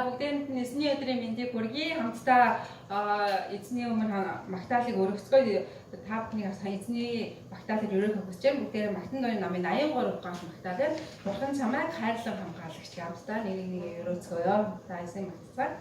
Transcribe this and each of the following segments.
Бүгдэнд нэсний өдрийн мэндийг хүргэе. Хамтдаа эзний өмнө магтаалыг өргөцгөө та бүхний сайн эзний магтаалыг өргөх хүсэж байна. Бүгдээр Мартин номын намын 83 дахь магтаалыг Бурхан чамайг хайрлан хамгаалагч хамтдаа нэг нэг өргөцгөөё. За эзний магтаалаа.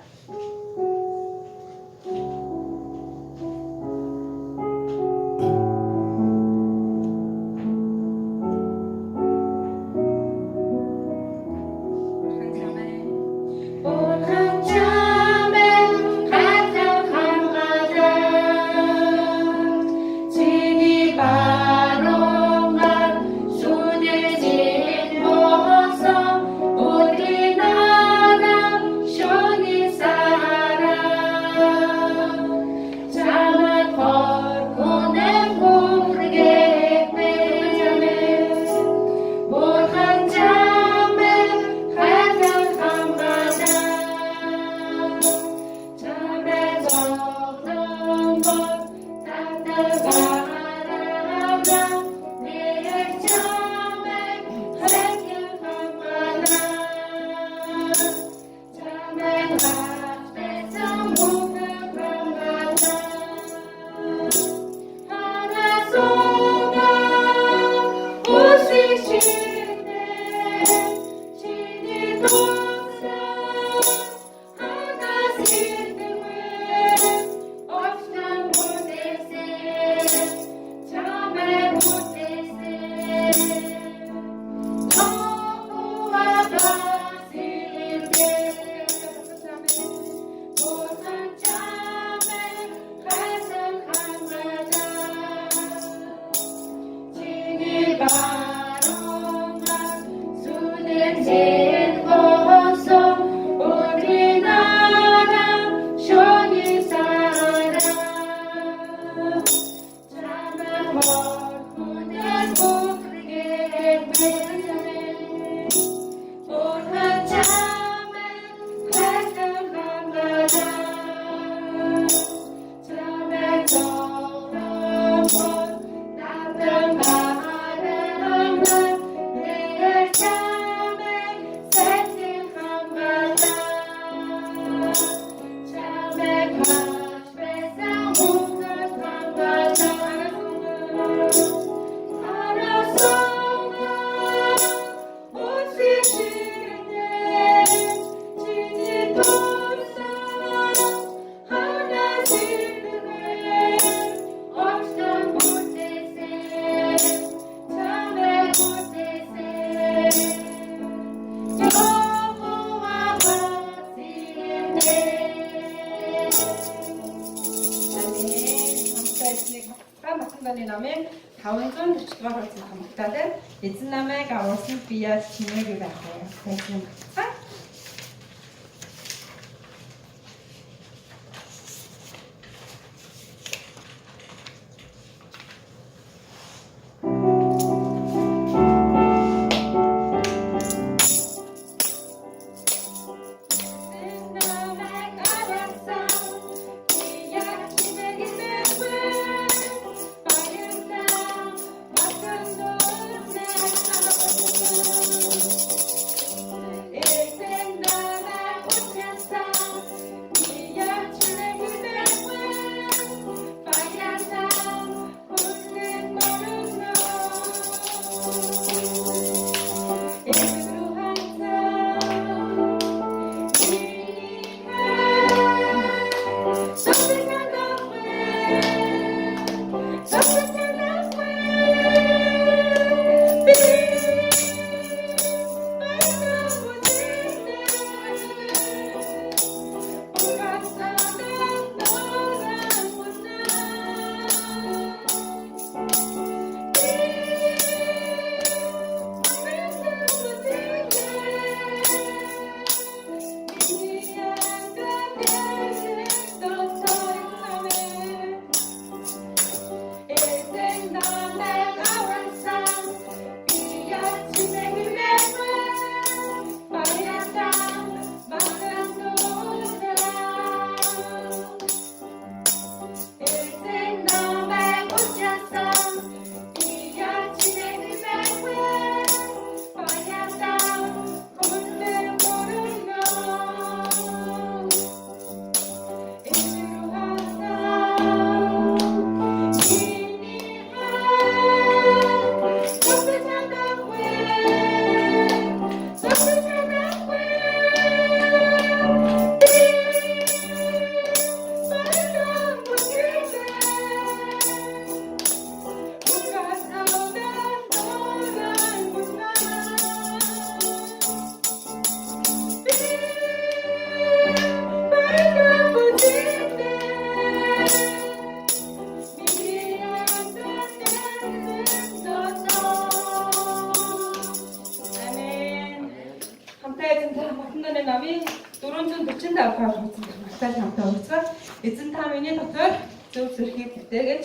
номын 445 дугаар хуудсанд магтаал хамтаа уулзвал эзэн та миний дотор зөв зөрхийг бүтээгэж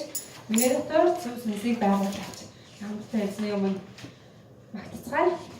миний дотор зөв сүнсийг байгуулж хамтдаа эзний өмнө магтацгаая.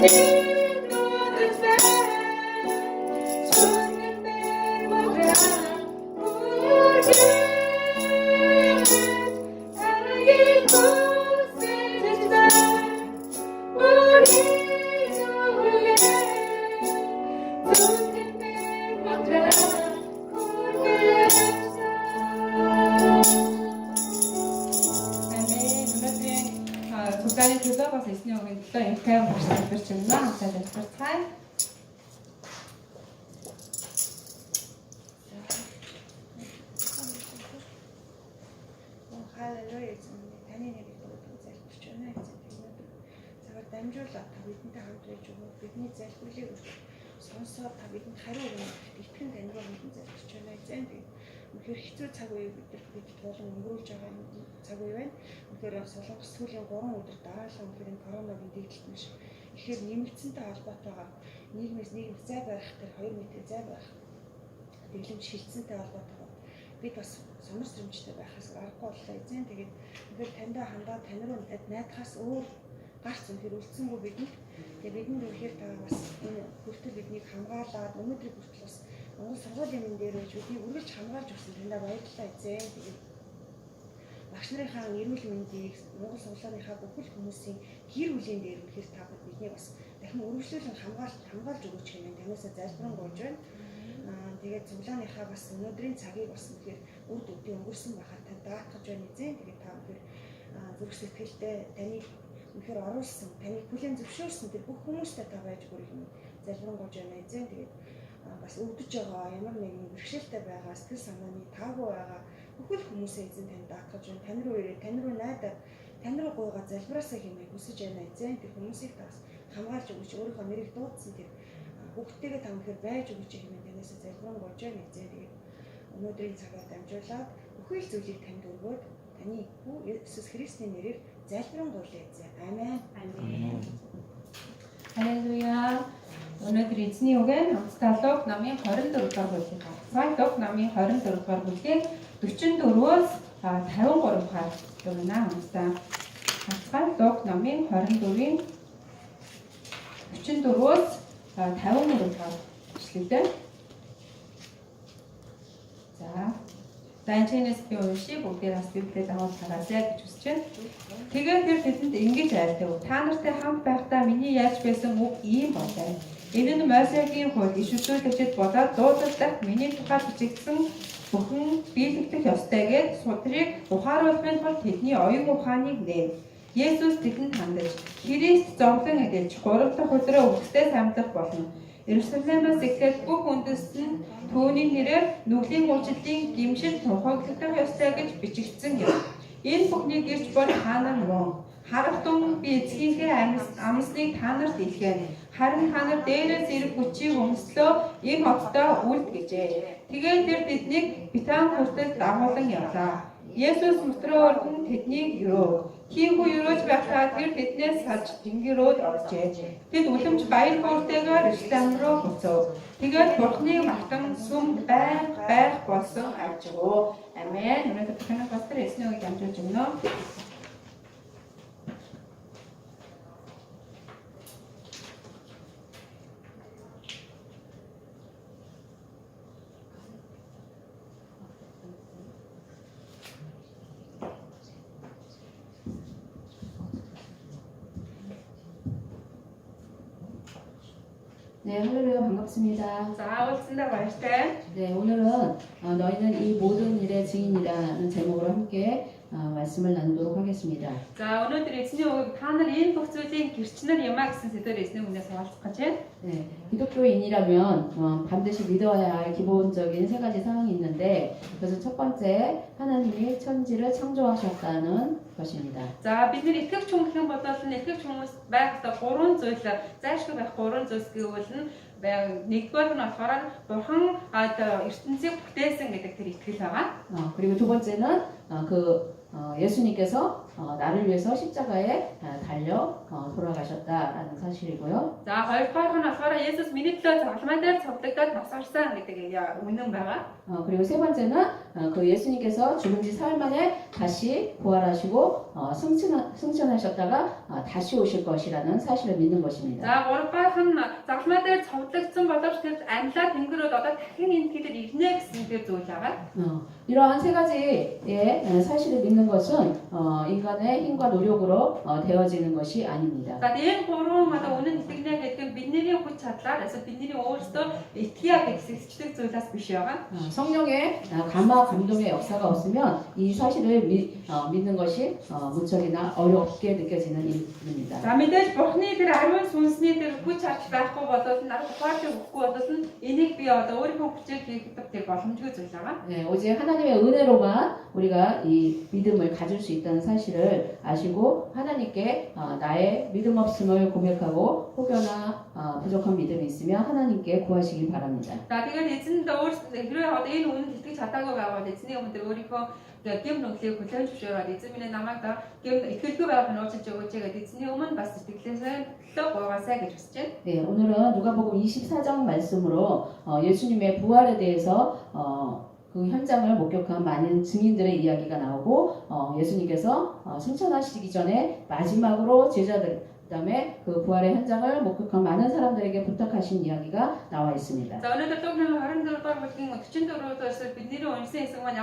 Thank you. Залбирлыг сонсоод та бидэнд хариу өгнө. Итгэн тань руу бидэн залбирч байна эзэн тэгээд үнэхээр хэцүү цаг үеийг бид бид тулан өнгөрүүлж байгаа цаг үе байна. Үнэхээр солонгос сүүлийн 3 өдөр дараалал үнэхээр энэ коронавигийн дэгдэлт маш ихээр нэмэгдсэнтэй холбоотойгоо нийгмээс нийгэмд зай байх тэр 2 метр зай байх дэглэмж хилцэнтэй холбоотойгоо бид бас сумар сэрэмжтэй байхаас аргагүй боллоо. Эзэн тэгээд үнэхээр таньдаа хандаад тань руу найдахаас өөр гарц үнэхээр үлдсэнгүй бидэнд тэгээд бидэнд үнэхээр та бас энэ хүртэл биднийг хамгаалаад өнөөдрийг хүртэл бас Монгол сургуулийн энэ дээр байж биднийг үргэлж хамгаалж өгсөн таньдаа баярлалаа эзэн. Тэгээд багш нарынхаа эрүүл мэндийг Монгол сургуулийнхаа бүхэл хүмүүсийн гэр бүлийн дээр үнэхээр та бидний бас дахин үргэлжлүүлэн хамгаалж хамгаалж өгөөч хэмээн таньасаа залбирanгуйж байна. Аа тэгээд цуглааныхаа бас өнөөдрийн цагийг бас үнэхээр үр дүндээ өнгөрсөн байхад тань даатгаж байна эзэн. Тэгээд та аа, зүрх сэтгэлдээ таныг үнэхээр оруулсан, таныг бүлээн зөвшөөрсөн тэр бүх хүмүүстэй та байж бүрийг нь залбирanгуйж байна эзэн. Тэгээд бас өвдөж байгаа ямар нэгэн бэрхшээлтэй байгаа сэтгэл санааны таагүй байгаа бүхэл хүмүүсээ эзэн танд даатгаж байна. Тань руу ирээ, тань руу найдаад, тань руу гуйгаа залбираасаа хэмээн хүсэж байна эзэн. Тэр хүмүүсийг тас хамгаалж өгөөч. Өөрийнхөө нэрийг дуудсан тэр бүгдтэйгээ та өнөхөр байж өгөөч хэмээн танаас залбирэн болж байна эзэн. Тэгээд өнөөдрийн цагаар дамжуулаад бүхэл зүйлийг танд өргөөд таны Иесус Христийн нэрээр залбирanгуйлээзээ. Амен. Амен. Халелуя. Өнөөдөр эзний үгээр онцлог намын 24 дугаар бүлгийг гаргасан. Луг намын 24 дугаар бүлгийг 44-өөс 53 дахь дурнаа онцлоо. Хацгай луг намын 24-ийн 44-өөс 53 дахь ишлэлтэй. За Данчинес би унши бүгдээр бас библиэд аваад хараасай гэж хүсэж байна. Тэгээд тэр тэдэнд ингэж айлтав. Та нартай хамт байхдаа миний яаж байсан үг ийм болоо. Энэ нь Мосегийн хууль ишүүлэгчд болоод дуудагдах миний тухай бичигдсэн бүхэн биелэгдэх ёстой гэж судрыг ухааруулахын тулд тэдний оюун ухааныг нэв. Есүс тэдэнд хандаж Христ зовлон эдэлж 3 дахь өдрөө өвчтэй самдах болно. Иерусалимаас эхлээд бүх үндэстэн түүний нэрээр нүглийн уучлалын гимшил тунхаглагдах ёстой гэж бичигдсэн юм. Энэ бүхнийг ирж бол та нар мөн харахтун би эцгийнхээ амсныг та нарт илгээнэ. Харин та нар дээрээс ирэх хүчийг өмслөө энэ хоттой үлд гэжээ. Тэгээд тэр тэднийг Битан хүртэл дагуулan явлаа. Есүс өргөн тэднийг өрөө. Тийхүү өрөөж байхдаа тэр тэднээс салж тэнгэрөөд оржээ. Тэд үлэмж баяр хөөртэйгээр Иерусалим руу буцав. Тэгээд Бурхны магтан сүм байх байх болсон ажигөө. Амен. Өнөөдөр бүхэн пастор эсний үг дамжуулж өгнө. 네, 할렐루야 반갑습니다. 자, 오신다 말씀. 네, 오늘은 어, 너희는 이 모든 일의 증인이라는 제목으로 함께 어, 말씀을 나누도록 하겠습니다. За өнөөдөр эзний үг та нар энэ бүх зүйлийн гэрчнэр юмаа гэсэн сэдвээр эзний үгнээс хуваалцах гэж байна. 네, 기독교인이라면 어, 반드시 믿어야 할 기본적인 세 가지 사항이 있는데 그래서 첫 번째 하나님이 천지를 창조하셨다는 것입니다. За бид нар итгэвч хүн гэх юм бол энэ итгэвч хүмүүс байхдаа гурван зүйл зайлшгүй байх гурван зүйлс гэвэл нь бай- нэгдүгээр нь болохоор бурхан одоо ертөнцийг бүтээсэн гэдэг тэр итгэл байгаа. 어, 그리고 두 번째는 어, 그 어, 예수님께서 어, 나를 위해서 십자가에 어, 달려 어, 돌아가셨다라는 사실이고요. За хоёрдугаар нь болохоор Есүс миний төлөө загламаа дээр цогцогдоод насарсан гэдэг яа- үнэн байгаа. 어, 그리고 세 번째는 어, 그 예수님께서 죽은 지 사흘 만에 다시 부활하시고 어, 승천, 승천하셨다가 어, 다시 오실 것이라는 사실을 믿는 것입니다. За гуравдугаар нь загламаа дээр цогцогдсон боловч тэр амьлаа тэнгэрүүд одоо дахин энэ тэд ирнэ гэсэн тэр зүйл байгаа. 어, 이러한 세 가지의 어, 사실을 믿는 것은 어, 인간 의 힘과 노력으로 어, 되어지는 것이 아닙니다. За энэ гурван одоо үнэн итгэнэ гэдэг нь бидний хүч чадлаар эсвэл бидний өөрсдөө итгэя гэж хэсэгчлэг зүйлээс биш байгаа. 어, 성령의 어, 감화 감동의 역사가 없으면 이 사실을 믿, 어, 믿는 것이 어, 무척이나 어렵게 느껴지는 일입니다. За мэдээж бурхны тэр ариун сүнсний тэр хүч чадал байхгүй болоод нар ухаалж өгөхгүй болоод нь энийг би одоо өөрийнхөө хүчээр хийх тэр боломжгүй зүйл байгаа. 네, 오직 하나님의 은혜로만 우리가 이 믿음을 가질 수 있다는 사실을 아시고 하나님께 어, 나의 믿음 없음을 고백하고 혹여나 어, 부족한 믿음이 있으면 하나님께 구하시길 바랍니다. 나비가 네 오늘은 누가복음 24장 말씀으로 어, 예수님의 부활에 대해서 그 현장을 목격한 많은 증인들의 이야기가 나오고 어, 예수님께서 어, 승천하시기 전에 마지막으로 제자들 그다음에 그 부활의 현장을 목격한 많은 사람들에게 부탁하신 이야기가 나와 있습니다. 자 오늘 또또다른들도 친구들로 온세 있으면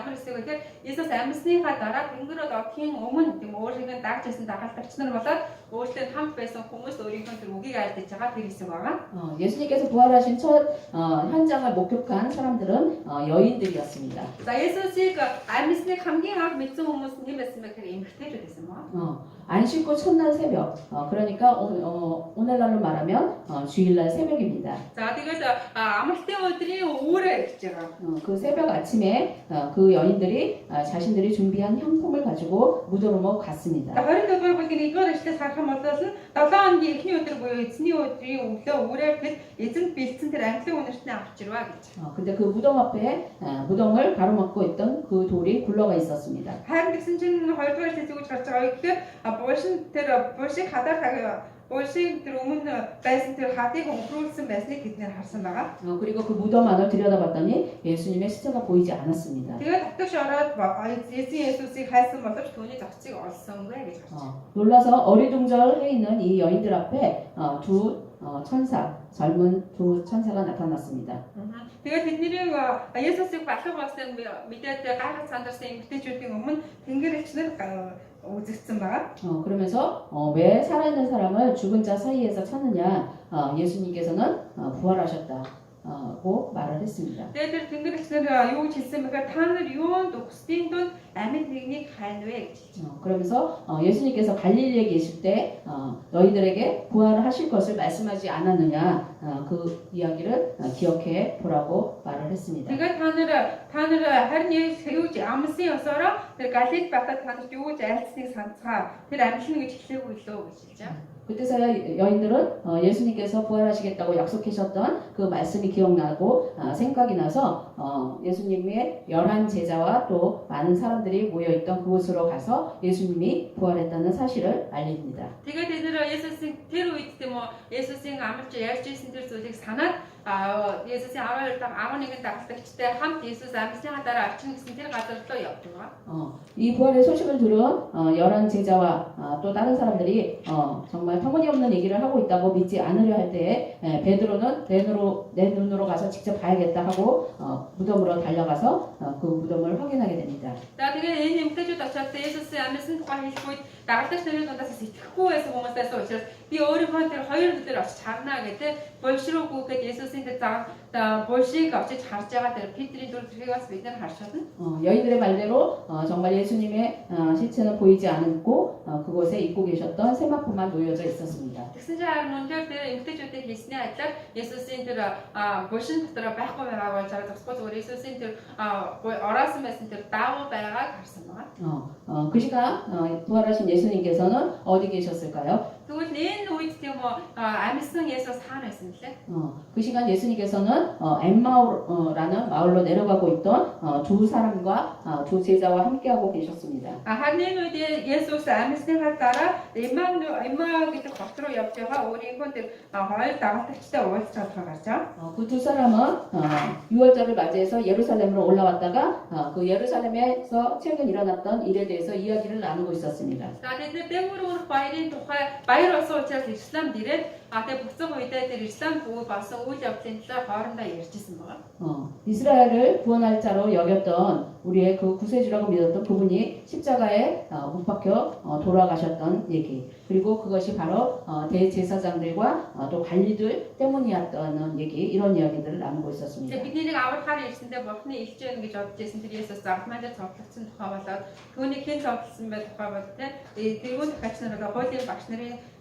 дагж исэн дагалдагч нар болоод өөртөө хамт байсан хүмүүс өөрийнхөө тэр үгийг айлдаж байгаа тэр хэсэг байгаа. 어, 예수님께서 부활하신 첫 어, 현장을 목격한 사람들은 어, 여인들이었습니다. За Иесусыг амьсныг хамгийн анх мэдсэн хүмүүс нь байсан бэ гэхээр эмэгтэйчүүд байсан маа. 어, 안식구 첫날 새벽, 어, 그러니까 오, 어, 오늘날로 말하면 어, 주일날 새벽입니다. За тэгээд а, амралтын өдрийн үүрээ гэж байгаа. 어, 그 새벽 아침에 어, 그 여인들이 어, 자신들이 준비한 향품을 가지고 무도로모 갔습니다. За 20 дугаар бүлгийн 1-р эшлээс харах юм бол 7 хоногийн эхний өдөр буюу эзний өдрийн өглөө үүрээр тэл эзэнт бэлдсэн тэр английн үнэртний авчирваа гэж. 어, 근데 그 무덤 앞에 어, 무덤을 가로막고 있던 그 돌이 굴러가 있었습니다. Харин тэгсэн чинь 2 дугаар эшлээс юу гэж гарч байгаа 올신 들어오면 베스트 하디 공프로스 베스트 기트는 할선 나가. 그리고 그 무덤 안을 들여다봤더니 예수님의 시체가 보이지 않았습니다. 어, 놀라서 어리둥절해 있는 이 여인들 앞에 어, 두 어, 천사 젊은 두 천사가 나타났습니다. 예수씨 오셨지만 어, 그러면서 어, 왜 살아있는 사람을 죽은 자 사이에서 찾느냐 어, 예수님께서는 어, 부활하셨다. 어, 고 말을 했습니다. 때들 등등 시절이야 요 지스미가 탄을 요온 독스팅돈 아멘드니 갈로에 어, 그러면서 어, 예수님께서 갈릴리에 계실 때 어, 너희들에게 부활을 하실 것을 말씀하지 않았느냐 어, 그 이야기를 어, 기억해 보라고 말을 했습니다. 그가 단으로 단으로 하나님 세우지 아무세요 서로 갈릴 바깥 바깥 오지 않으니 산사 그 암신이 지키고 있어 보시죠. 그때서야 여인들은 어, 예수님께서 부활하시겠다고 약속하셨던 그 말씀이 기억나고 아, 생각이 나서 어, 예수님의 열한 제자와 또 많은 사람들이 모여있던 그곳으로 가서 예수님이 부활했다는 사실을 알립니다. 제가 되더라 예수 생 대로 있지 뭐 예수 생 아무튼 예수 생 들도 되게 산악 а Есүсийн 12 дахь 11 дагалдагчтай хамт Есүс амьсныхаа дараа очно гэсэн тэр газар руу явж байгаа. 어, 이 부활의 소식을 들은 어, 열한 제자와 아, 또 다른 사람들이 어, 정말 터무니없는 얘기를 하고 있다고 믿지 않으려 할 때에 에, 베드로는 내 눈으로, 내 눈으로 가서 직접 봐야겠다 하고 어, 무덤으로 달려가서 어, 그 무덤을 확인하게 됩니다. За тэгээд энэ эмгтээчүүд очоод Есүсийн амьсан тухай хэлэх үед дагалдагч нарын дундаас сэтгэхгүй байсан хүмүүсээс учраас би өөрийнхөө тэр хоёр өдөр очиж харна гэдэг болшруугүй interesting that 어, 여인들의 말대로 어, 정말 예수님의 어, 시체는 보이지 않았고 어, 그곳에 입고 계셨던 세마포만 놓여져 있었습니다. 어, 어, 그 시간 어, 부활하신 예수님께서는 어디 계셨을까요? 그 시간 예수님께서는 어, 엠마오라는 마을로 내려가고 있던 어, 두 사람과 어, 두 제자와 함께하고 계셨습니다. 아, 하늘로 이제 예수 삶을 따라 엠마오 엠마오에 겉으로 옆에가 우리 건데 어, 마을 따라 시다 오스타 들어갔죠. 그두 사람은 어, 6월절을 맞이해서 예루살렘으로 올라왔다가 어, 그 예루살렘에서 최근 일어났던 일에 대해서 이야기를 나누고 있었습니다. 나는 때문에 바이린 독하 바이러스 어째 이슬람 일은 아내 북서부 이스라엘을 구원할 자로 여겼던 우리의 그 구세주라고 믿었던 그분이 십자가에 어, 못 박혀 어, 돌아가셨던 얘기. 그리고 그것이 바로 어, 대제사장들과 어, 또 관리들 때문이었다는 얘기. 이런 이야기들을 나누고 있었습니다. 이제 믿는 아무 탈이 있는데 먹는 일주일은 게 접지신 들이 있었어. 아마도 접혔은 더가봤다 돈이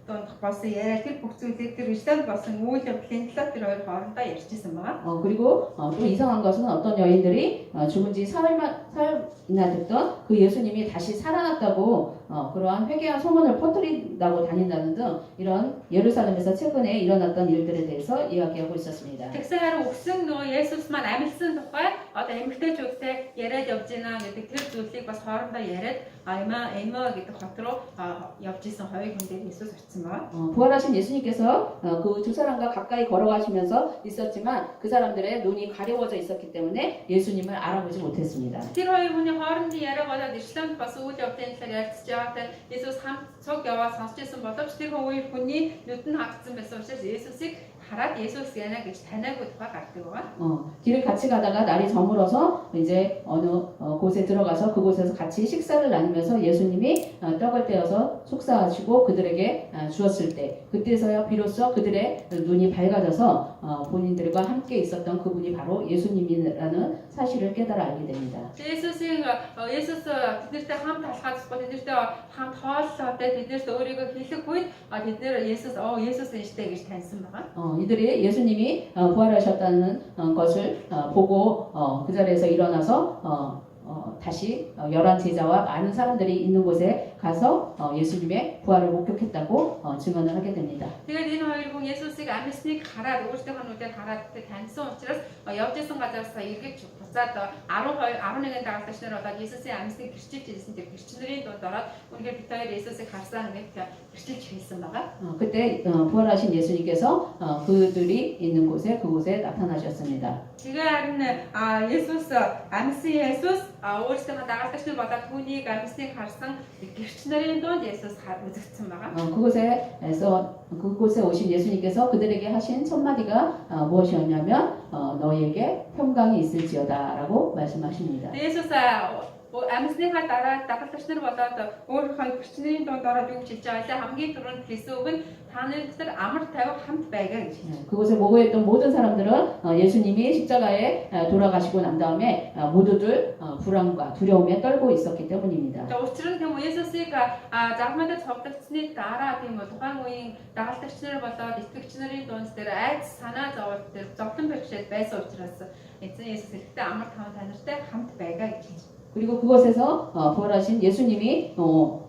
донд болсон яриа тэр бүх зүйлийг тэр Исламд болсон үйл явдлын талаар тэр хоёр хоорондоо ярьжсэн байгаа. 어, 그리고 어, 또 이상한 것은 어떤 여인들이 어, 죽은 지 사흘만, 사흘이나 됐던 그 예수님이 다시 살아났다고 어, 그러한 회개한 소문을 퍼뜨린다고 다닌다는 등 이런 예루살렘에서 최근에 일어났던 일들에 대해서 이야기하고 있었습니다. Тэгсэн харин өгсөн нөгөө Есүс маань амьдсан тухай одоо эмгтээчүүдтэй яриад явж байна гэдэг тэр зүйлийг бас хоорондоо яриад Аймаа Эмо гэдэг хот руу а, явж исэн хоёр хүн дээр Есүс очсон байгаа. 어, 부활하신 예수님께서 그 두 사람과 가까이 걸어가시면서 있었지만 그 사람들의 눈이 가려워져 있었기 때문에 예수님을 알아보지 못했습니다. Тэр хоёр хүний хоорондын яриа болоод Исламд бас үйл явдлын талаар ярилцж байгааг Есүс хамт цог яваа сонсч байсан боловч тэр хоёр хүний нүд нь хагдсан байсан учраас Есүсийг 바랏 예수스 연하게지 다나고도가 갔더원. 어, 길을 같이 가다가 날이 저물어서 이제 어느 어, 곳에 들어가서 그곳에서 같이 식사를 나누면서 예수님이 어, 떡을 떼어서 속사하시고 그들에게 어, 주었을 때 그때서야 비로소 그들의 그 눈이 밝아져서 어, 본인들과 함께 있었던 그분이 바로 예수님이라는 사실을 깨달아 알게 됩니다. 예수스가 예수스 그들과 함께 가지고 그들과 함께 다 그들때 우리가 그 예수스 어 예수스 이시대기 단순 막. 어 들이 예수님이 어, 부활하셨다는 어, 것을 어, 보고 어, 그 자리에서 일어나서 어, 어, 다시 어, 열한 제자와 많은 사람들이 있는 곳에 가서 어, 예수님의 부활을 목격했다고 어, 증언을 하게 됩니다. 내가 이 노아를 예수스가 아미스니 가라 노을때 환우때 가라 때 단성치러스 옆제성 가자서 이게 죽었다 아론 아론에게 나가서 신으로다 예수스 아미스니 그리스도 예수인데 그치들이 너더라 우리가 비타에 예수스 가사하는 게 그리스도 예수마가 어, 그때 어, 부활하신 예수님께서 어, 그들이 있는 곳에 그곳에 나타나셨습니다. 지금 아 예수스 아미스 예수스 아 오르스마 나가서 신으로다 돈이 아미스니 가상 그치들이 너 예수스 хар үзэгдсэн байгаа. 어, 그곳에서 그곳에 오신 예수님께서 그들에게 하신 첫 마디가 어, 무엇이었냐면 어, 너희에게 평강이 있을지어다라고 말씀하십니다. Есүс амьсныхаа дараа дагалдагч нар болоод өөрийнхөө гэрч нарын дунд ороод юу гэж хэлж байгаа вэ? Хамгийн түрүүнд хэлсэн үг нь та нар дотор амар тайван хамт байгаа гэж. 네, 그곳에 모여있던 모든 사람들은 어, 예수님이 십자가에 어, 돌아가시고 난 다음에 어, 모두들 어, 불안과 두려움에 떨고 있었기 때문입니다. үү Есүсийг а загмадад цогцолцсны дараа тийм үү тухайн үеийн дагалдагч нар болоод итгэгч нарын дунд дээр айц санаа зовоод тэр зовлон бэрхшээл байсан учраас эзэн Есүс ихтэй амар таван танартай хамт байгаа гэж хэлж 그리고 그곳에서 어, 부활하신 예수님이 어,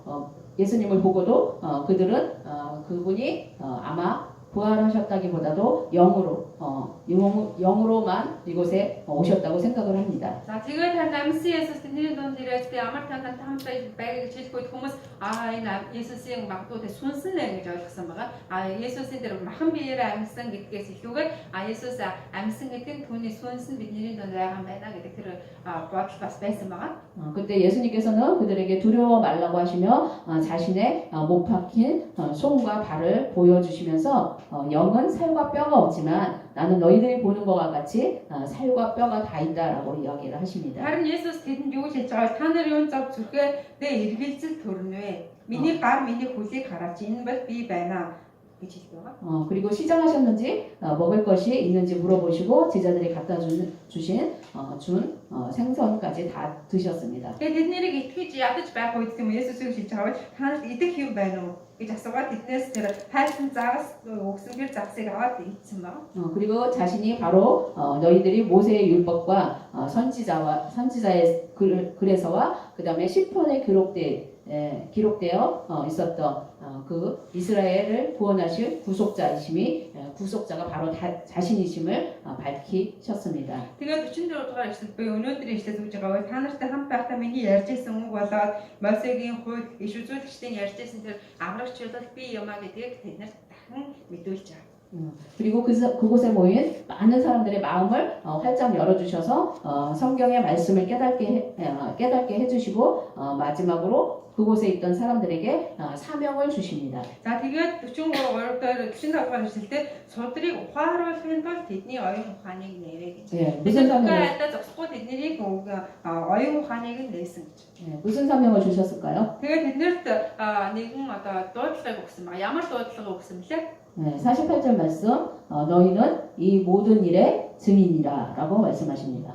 어, 예수님을 보고도 어, 그들은 어, 그분이 어, 아마 부활하셨다기보다도 영으로 어, 영, 으로만 이곳에 오셨다고 생각을 합니다. 자, 지금 남시 예수님 일돈들에 때 아마 탄탄 탐사이 백을 짓고 보면서 아, 나 예수님 막도 대 순순하게 저기서 뭐가. 아, 예수님들 막비를 암승 믿게서 휴가 아, 예수사 암승 믿은 돈이 순순 믿는 돈이라 한 배나 그때 그를 아, 보아피파스 베스 뭐가 그때 예수님께서는 그들에게 두려워 말라고 하시며 어, 자신의 어, 못 박힌 어, 손과 발을 보여주시면서 어, 영은 살과 뼈가 없지만 나는 너희들이 보는 것과 같이 어, 살과 뼈가 다 있다라고 이야기를 하십니다. Харин Есүс тэдэнд юу гэж хэлж байгаа вэ? Та нар юун зов зүрхээ дэ эргэлзэл төрнө. Миний гар миний хөлийг хараач. Энэ бол би байна гэж хэлдэг байгаа. 어, 그리고 시장하셨는지 어, 먹을 것이 있는지 물어보시고 제자들이 갖다 주, 주신 어, 준 어, 생선까지 다 드셨습니다. 어, 그리고 자신이 바로 너희들이 모세의 율법과 선지자와 선지자의 글에서와 그 다음에 시편에 기록된 에, 기록되어 어, 있었던 어, 그 이스라엘을 구원하실 구속자이심이 에, 구속자가 바로 다, 자신이심을 어, 밝히셨습니다. Тэгээд 44 дугаар эшлэл би өнөөдөр эшлэл үгж байгаа бол та нартай хамт байхдаа миний ярьж исэн үг болоод Мосегийн хууль иш үзүүлэгчдийн ярьж исэн тэр амрагч бол би юмаа гэдгийг тэднэрт дахин мэдүүлж байгаа. 음, 그리고 그, 그곳에 모인 많은 사람들의 마음을 어, 활짝 열어주셔서 어, 성경의 말씀을 깨닫게, 해, 어, 깨닫게 해주시고 어, 마지막으로 그곳에 있던 사람들에게 어, 사명을 주십니다. За тэгээд 43 дээр 45 дугаар эшлэлдээ судрыг ухааруулахын тулд тэдний оюун ухааныг нэрэ гэж. 예, Бид 무슨 зөвхөн 사명을, айдаа зогсохгүй тэднийг ог- а, оюун ухааныг нь нээсэн гэж. 예, 무슨 사명을 주셨을까요? Тэгээд тэднэрт а, нэгэн одоо дуудлагыг өгсөн ба ямар дуудлага өгсөн блэ? 네, 48절 말씀 어, 너희는 이 모든 일의 증인이라라고 말씀하십니다.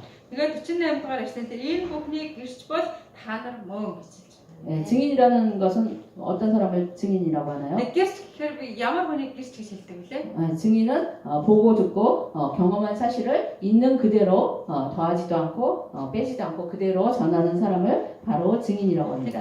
네, 증인이라는 것은 어떤 사람을 증인이라고 하나요? 네, 증인은 어, 보고 듣고 어, 경험한 사실을 있는 그대로 어, 더하지도 않고 어, 빼지도 않고 그대로 전하는 사람을 바로 증인이라고 합니다.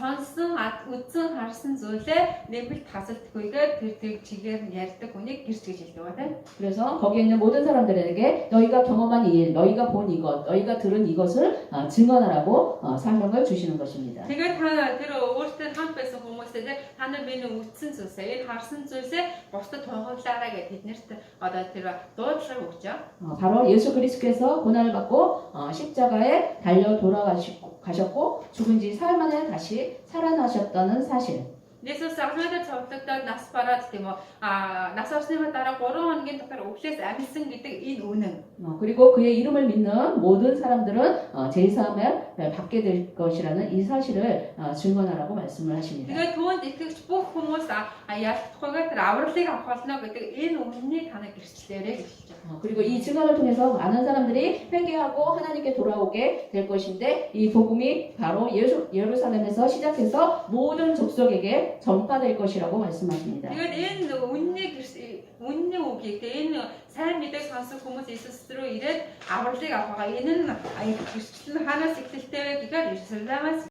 гэдэг үг нь гэрч гэрч ямар хүний гэрч вэ гэхээр сонсон ад үзэн харсан зүйлээ нэмэлт тасалдахгүйгээр тэр тэр чигээр нь ярьдаг хүнийг гэрч гэж хэлдэг ба тийм. 그래서 거기에 있는 모든 사람들에게 너희가 경험한 이 일, 너희가 본 이것, 너희가 들은 이것을 어, 증언하라고 어, 사명을 주시는 것입니다. Тэгээд та тэр өөртөө хамт байсан хүмүүстэй те та нар миний үтсэн зүйлсээ энэ харсан зүйлсээ бусдад тунхаглаарай гэж тэднэрт одоо тэр дуудлага өгч байгаа. 어, 바로 예수 그리스도께서 고난을 받고 어, 십자가에 달려 돌아가셨고 가셨고 죽은 지 사흘 만에 다시 살아나셨다는 사실 그래서 상하다 접득다 나스파라 뭐, 아, 나서스님을 따라 걸어오는 게 특별 옥시에서 아비승 밑에 인 우는. 어, 그리고 그의 이름을 믿는 모든 사람들은 어, 제3을 받게 될 것이라는 이 사실을 어, 증언하라고 말씀을 하십니다. 그가 돈 이틀 축복 호모사 아야 통과 라브르스가 거스나 그때 인 우니 가는 길시대를 주시죠. 그리고 이 증언을 통해서 많은 사람들이 회개하고 하나님께 돌아오게 될 것인데 이 복음이 바로 예루, 예루살렘에서 시작해서 모든 족속에게 전파될 것이라고 말씀하십니다. 이거 내는 운내 운내 오기 내는 삶이 될 가수 고모지 있을수록 이래 아버지가 화가 있는 아이 하나씩 될 때가 있을 때만